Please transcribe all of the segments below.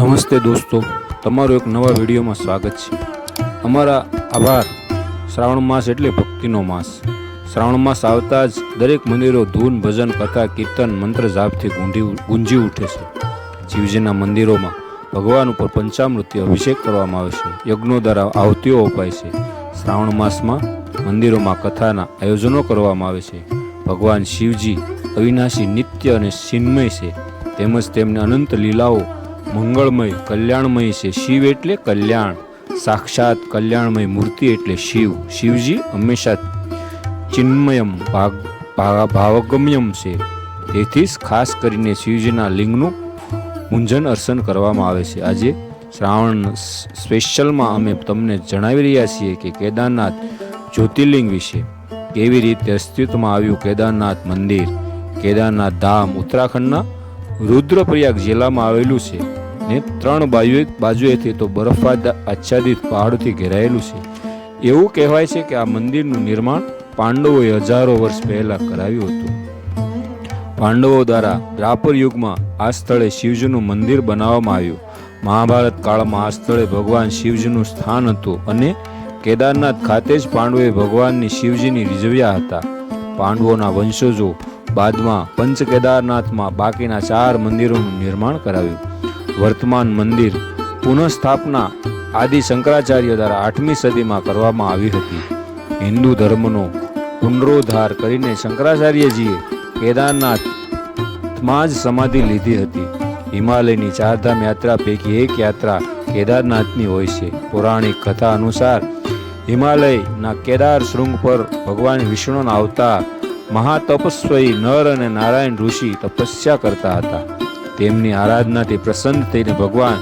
નમસ્તે દોસ્તો, તમારું એક નવા વિડીયોમાં સ્વાગત છે. અમારા આભાર. શ્રાવણ માસ એટલે ભક્તિનો માસ. શ્રાવણ માસ આવતા જ દરેક મંદિરો ધૂન ભજન કથા કીર્તન મંત્ર જાપથી ગુંજી ગુંજી ઉઠે છે. શિવજીના મંદિરોમાં ભગવાન ઉપર પંચામૃત્ય અભિષેક કરવામાં આવે છે. યજ્ઞો દ્વારા આવતીઓ અપાય છે. શ્રાવણ માસમાં મંદિરોમાં કથાના આયોજનો કરવામાં આવે છે. ભગવાન શિવજી અવિનાશી નિત્ય અને ચિન્મય છે. તેમજ તેમની અનંત લીલાઓ મંગળમય, કલ્યાણમય છે. શિવ એટલે કલ્યાણ. સાક્ષાત કલ્યાણમય મૂર્તિ એટલે શિવ. શિવજી હંમેશા ચિન્મયમ, ભાગ ભાવગમ્યમ છે. તેથી જ ખાસ કરીને શિવજીના લિંગનું પૂંજન, અર્ચન કરવામાં આવે છે. આજે શ્રાવણ સ્પેશિયલમાં અમે તમને જણાવી રહ્યા છીએ કે કેદારનાથ જ્યોતિર્લિંગ વિશે. કેવી રીતે અસ્તિત્વમાં આવ્યું કેદારનાથ મંદિર? કેદારનાથ ધામ ઉત્તરાખંડના રુદ્રપ્રયાગ જિલ્લામાં આવેલું છે. ને ત્રણ બાજુએ બાજુએથી તો બરફાદ આચ્છાદિત પહાડોથી ઘેરાયેલું છે. એવું કહેવાય છે કે આ મંદિરનું નિર્માણ પાંડવોએ હજારો વર્ષ પહેલા કરાવ્યું હતું. પાંડવો દ્વારા દ્રાપર યુગમાં આ સ્થળે શિવજીનું મંદિર બનાવવામાં આવ્યું. મહાભારત કાળમાં આ સ્થળે ભગવાન શિવજીનું સ્થાન હતું અને કેદારનાથ ખાતે જ પાંડવોએ ભગવાનની શિવજીની રીઝવ્યા હતા. પાંડવોના વંશજો બાદમાં પંચ કેદારનાથમાં બાકીના ચાર મંદિરોનું નિર્માણ કરાવ્યું. વર્તમાન મંદિર પુનઃસ્થાપના આદિ શંકરાચાર્ય દ્વારા આઠમી સદીમાં કરવામાં આવી હતી. હિન્દુ ધર્મનો પુનરોદ્ધાર કરીને શંકરાચાર્યજીએ કેદારનાથમાં જ સમાધિ લીધી હતી. હિમાલયની ચારધામ યાત્રા પૈકી એક યાત્રા કેદારનાથની હોય છે. પૌરાણિક કથા અનુસાર હિમાલયના કેદાર શૃંગ પર ભગવાન વિષ્ણુના અવતાર મહાતપસ્વી નર અને નારાયણ ઋષિ તપસ્યા કરતા હતા. તેમની આરાધનાથી પ્રસન્ન થઈને ભગવાન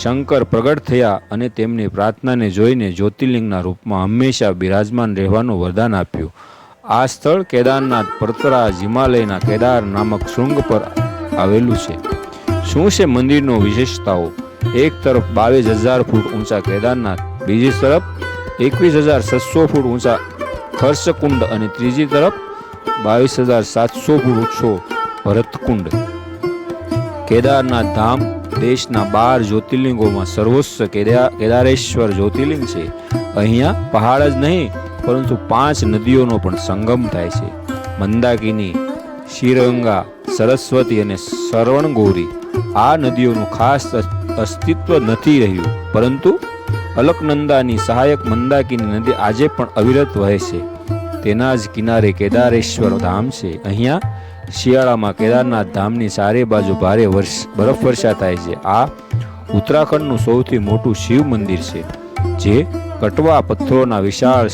શંકર પ્રગટ થયા અને તેમની પ્રાર્થનાને જોઈને જ્યોતિર્લિંગના રૂપમાં હંમેશા બિરાજમાન રહેવાનું વરદાન આપ્યું. આ સ્થળ કેદારનાથ પર્વતરાજ હિમાલયના કેદાર નામક શૃંગ પર આવેલું છે. શું છે મંદિરનો વિશેષતાઓ? એક તરફ બાવીસ હજાર ફૂટ ઊંચા કેદારનાથ, બીજી તરફ એકવીસ હજાર છસો ફૂટ ઊંચા ખર્ચકુંડ અને ત્રીજી તરફ બાવીસ હજાર સાતસો ફૂટ ઊંચો ભરતકુંડ. કેદારનાથ ધામ દેશના બાર જ્યોતિર્લિંગોમાં સર્વોચ્ચ કેદા- કેદારેશ્વર જ્યોતિર્લિંગ છે. અહીંયા પહાડ જ નહીં, પરંતુ પાંચ નદીઓનો પણ સંગમ થાય છે. મંદાકિની શિરંગા સરસ્વતી અને સરવણગૌરી આ નદીઓનું ખાસ અસ્તિત્વ નથી રહ્યું. પરંતુ અલકનંદાની સહાયક મંદાકિની નદી આજે પણ અવિરત વહે છે. તેના જ કિનારે કેદારેશ્વર ધામ છે. અહીંયા શિયાળામાં કેદારનાથ ધામની ચારે બાજુ ભારે વર્ષ, બરફ વર્ષા થાય છે. આ ઉત્તરાખંડનું સૌથી મોટું શિવ મંદિર છે, જે કટવા પથ્થરોના વિશાળ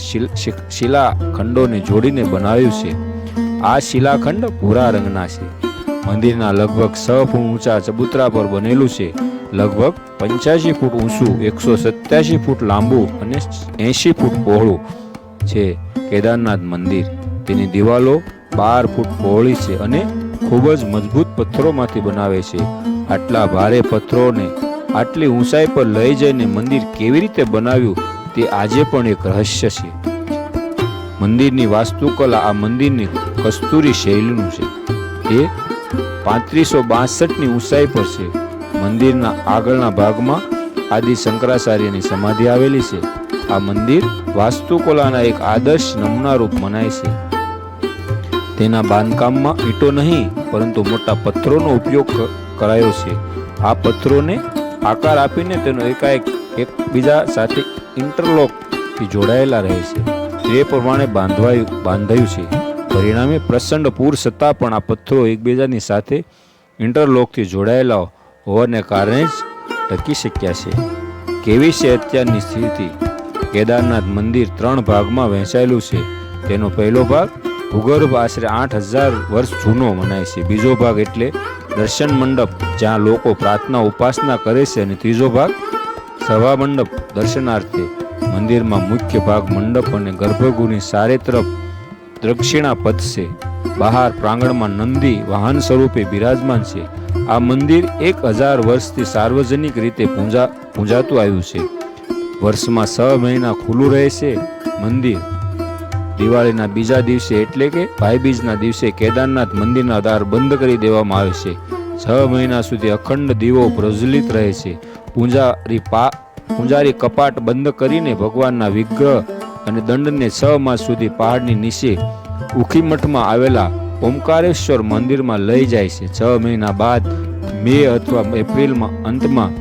શિલાખંડોને જોડીને બનાવ્યું છે. આ શિલાખંડ ભૂરા રંગના છે. મંદિરના લગભગ છ ફૂટ ઊંચા ચબૂતરા પર બનેલું છે. લગભગ પંચ્યાસી ફૂટ ઊંચું, એકસો સત્યાસી ફૂટ લાંબુ અને એંશી ફૂટ પહોળું છે કેદારનાથ મંદિર. તેની દિવાલો બાર ફૂટ પહોળી છે અને ખૂબ જ મજબૂત પથ્થરોમાંથી બનાવે છે. આટલા ભારે પથ્થરોને આટલી ઊંચાઈ પર લઈ જઈને મંદિર કેવી રીતે બનાવ્યું તે આજે પણ એક રહસ્ય છે. મંદિરની વાસ્તુકલા આ મંદિરની કસ્તુરી શૈલીનું છે. તે પાંત્રીસો બાસઠની ઊંચાઈ પર છે. મંદિરના આગળના ભાગમાં આદિ શંકરાચાર્યની સમાધિ આવેલી છે. આ મંદિર વાસ્તુકલાના એક આદર્શ નમૂનારૂપ મનાય છે. તેના બાંધકામમાં ઈંટો નહીં, પરંતુ મોટા પથ્થરોનો ઉપયોગ કરાયો છે. આ પથ્થરોને આકાર આપીને તેનો એકાએક, એકબીજા સાથે ઇન્ટરલોકથી જોડાયેલા રહે છે. તે પ્રમાણે બાંધવાયું, બાંધાયું છે. પરિણામે પ્રચંડ પૂર છતાં પણ આ પથ્થરો એકબીજાની સાથે ઇન્ટરલોકથી જોડાયેલા હોવાને કારણે જ ટકી શક્યા છે. કેવી છે અત્યારની સ્થિતિ? કેદારનાથ મંદિર ત્રણ ભાગમાં વહેંચાયેલું છે. તેનો પહેલો ભાગ ભૂગર્ભ આશરે આઠ હજાર વર્ષ જૂનો મનાય છે. બીજો ભાગ એટલે દર્શન મંડપ, જ્યાં લોકો પ્રાર્થના ઉપાસના કરે છે અને ત્રીજો ભાગ સભા મંડપ, દર્શનાર્થે. મંદિરમાં મુખ્ય ભાગ મંડપ અને ગર્ભગૃહની સારે તરફ દક્ષિણા પથ છે. બહાર પ્રાંગણમાં નંદી વાહન સ્વરૂપે બિરાજમાન છે. આ મંદિર એક હજાર વર્ષથી સાર્વજનિક રીતે પૂજા, પૂજાતું આવ્યું છે. વર્ષમાં છ મહિના ખુલ્લું રહે છે. મંદિર દિવાળીના બીજા દિવસે એટલે કે ભાઈબીજના દિવસે કેદારનાથ મંદિરના દ્વાર બંધ કરી દેવામાં આવે છે. છ મહિના સુધી અખંડ દીવો પ્રજ્વલિત રહે છે. પૂંજારી પા, પૂંજારી કપાટ બંધ કરીને ભગવાનના વિગ્રહ અને દંડને છ માસ સુધી પહાડની નીચે ઉખીમઠમાં આવેલા ઓમકારેશ્વર મંદિરમાં લઈ જાય છે. છ મહિના બાદ મે અથવા એપ્રિલમાં અંતમાં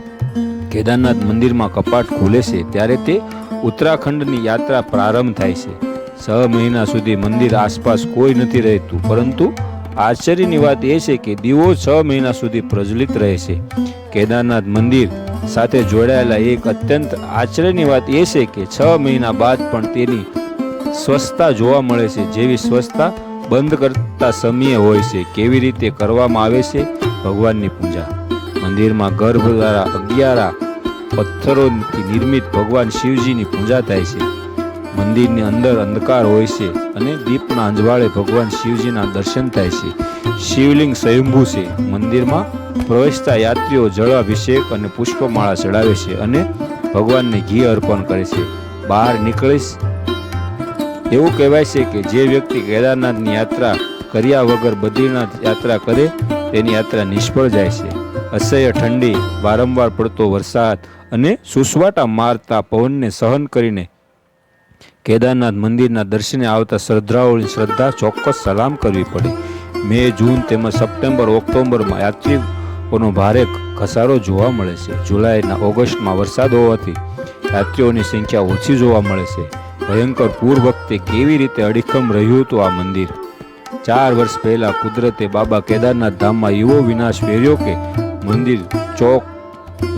કેદારનાથ મંદિરમાં કપાટ ખુલે છે. ત્યારે તે ઉત્તરાખંડની યાત્રા પ્રારંભ થાય છે. છ મહિના સુધી મંદિર આસપાસ કોઈ નથી રહેતું. પરંતુ આશ્ચર્યની વાત એ છે કે દીવો છ મહિના સુધી પ્રજ્વલિત રહે છે કેદારનાથ મંદિર સાથે જોડાયેલા એક અત્યંત આશ્ચર્યની વાત એ છે કે છ મહિના બાદ પણ તેની સ્વચ્છતા જોવા મળે છે. જેવી સ્વચ્છતા બંધ કરતા સમયે હોય છે, કેવી રીતે કરવામાં આવે છે ભગવાનની પૂજા. મંદિરમાં ગર્ભ દ્વારા અગિયારા પથ્થરોથી નિર્મિત ભગવાન શિવજીની પૂજા થાય છે. મંદિરની અંદર અંધકાર હોય છે અને દીપના અંજવાળે ભગવાન શિવજીના દર્શન થાય છે. શિવલિંગ સ્વયંભૂ છે. મંદિરમાં પ્રવેશતા યાત્રીઓ જળ અભિષેક અને પુષ્પમાળા ચડાવે છે અને ભગવાનને ઘી અર્પણ કરે છે. બહાર નીકળીશ. એવું કહેવાય છે કે જે વ્યક્તિ કેદારનાથની યાત્રા કર્યા વગર બદ્રીનાથ યાત્રા કરે, તેની યાત્રા નિષ્ફળ જાય છે. અસહ્ય ઠંડી, વારંવાર પડતો વરસાદ અને સુસવાટા મારતા પવનને સહન કરીને કેદારનાથ મંદિરના દર્શને આવતા શ્રદ્ધાળુઓની શ્રદ્ધા ચોક્કસ સલામ કરવી પડી. મે, જૂન તેમજ સપ્ટેમ્બર, ઓક્ટોબરમાં યાત્રીઓનો ભારે ઘસારો જોવા મળે છે. જુલાઈના ઓગસ્ટમાં વરસાદ હોવાથી યાત્રીઓની સંખ્યા ઓછી જોવા મળે છે. ભયંકર પૂર વખતે કેવી રીતે અડીખમ રહ્યું હતું આ મંદિર? ચાર વર્ષ પહેલા કુદરતે બાબા કેદારનાથ ધામમાં એવો વિનાશ ફેર્યો કે મંદિર ચોક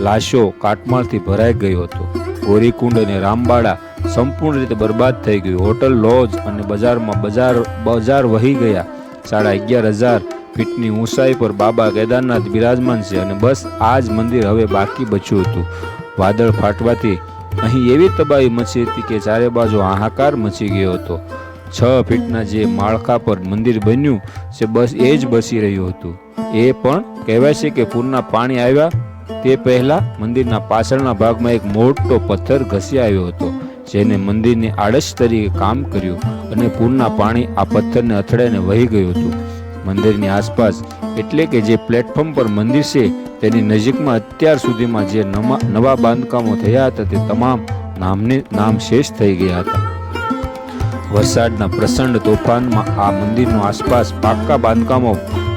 લાશો કાટમાળથી ભરાઈ ગયો હતો. ગોરીકુંડ અને રામબાડા સંપૂર્ણ રીતે બરબાદ થઈ ગયું. હોટલ, લોજ અને બજારમાં બજાર બજાર વહી ગયા. સાડા અગિયાર હજાર ફીટની ઊંચાઈ પર બાબા કેદારનાથ બિરાજમાન છે અને બસ આ જ મંદિર હવે બાકી બચ્યું હતું. વાદળ ફાટવાથી અહીં એવી તબાહી મચી હતી કે ચારે બાજુ હાહાકાર મચી ગયો હતો. છ ફીટના જે માળખા પર મંદિર બન્યું છે, બસ એ જ બસી રહ્યું હતું. એ પણ કહેવાય છે કે પૂરના પાણી આવ્યા તે પહેલા મંદિરના પાછળના ભાગમાં એક મોટો પથ્થર ઘસી આવ્યો હતો, જેને મંદિરની આડશ તરીકે કામ કર્યું અને પૂરના પાણી આ પથ્થરને અથડાઈને વહી ગયું હતું. મંદિરની આસપાસ એટલે કે જે પ્લેટફોર્મ પર મંદિર છે, તેની નજીકમાં અત્યાર સુધીમાં જે નવા બાંધકામો થયા હતા, તે તમામ નામને, નામ શેષ થઈ ગયા હતા. વરસાદના પ્રચંડ તોફાનમાં આ મંદિરનો આસપાસ પાક્કા બાંધકામો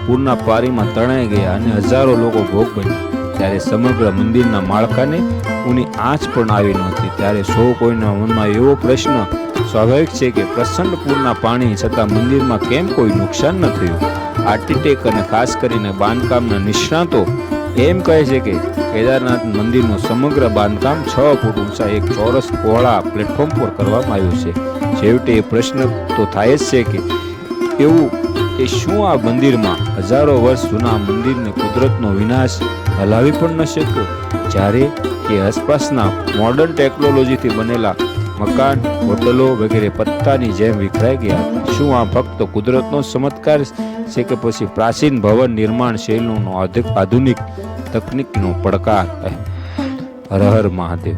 પૂરના પારીમાં તણાઈ ગયા અને હજારો લોકો ભોગ બન્યા. ત્યારે સમગ્ર મંદિરના માળખાને ઉની આંચ પણ આવી નહોતી ત્યારે સૌ કોઈના મનમાં એવો પ્રશ્ન સ્વાભાવિક છે કે પ્રસન્ન પૂરના પાણી છતાં મંદિરમાં કેમ કોઈ નુકસાન ન થયું? આર્ટિટેક અને ખાસ કરીને બાંધકામના નિષ્ણાતો એમ કહે છે કે કેદારનાથ મંદિરનું સમગ્ર બાંધકામ છ ફૂટ ઊંચા એક ચોરસ પહોળા પ્લેટફોર્મ પર કરવામાં આવ્યું છે. છેવટે એ પ્રશ્ન તો થાય જ છે કે એવું કે શું આ મંદિરમાં હજારો વર્ષ જૂના મંદિરને કુદરતનો વિનાશ હલાવી પણ ન શક્યો? જ્યારે કે આસપાસના મોડર્ન ટેકનોલોજીથી બનેલા મકાન, હોટલો વગેરે પત્તાની જેમ વિખરાઈ ગયા. શું આ ફક્ત કુદરતનો ચમત્કાર છે કે પછી પ્રાચીન ભવન નિર્માણ શૈલીનો આધુનિક તકનિકનો પડકાર? હર હર મહાદેવ.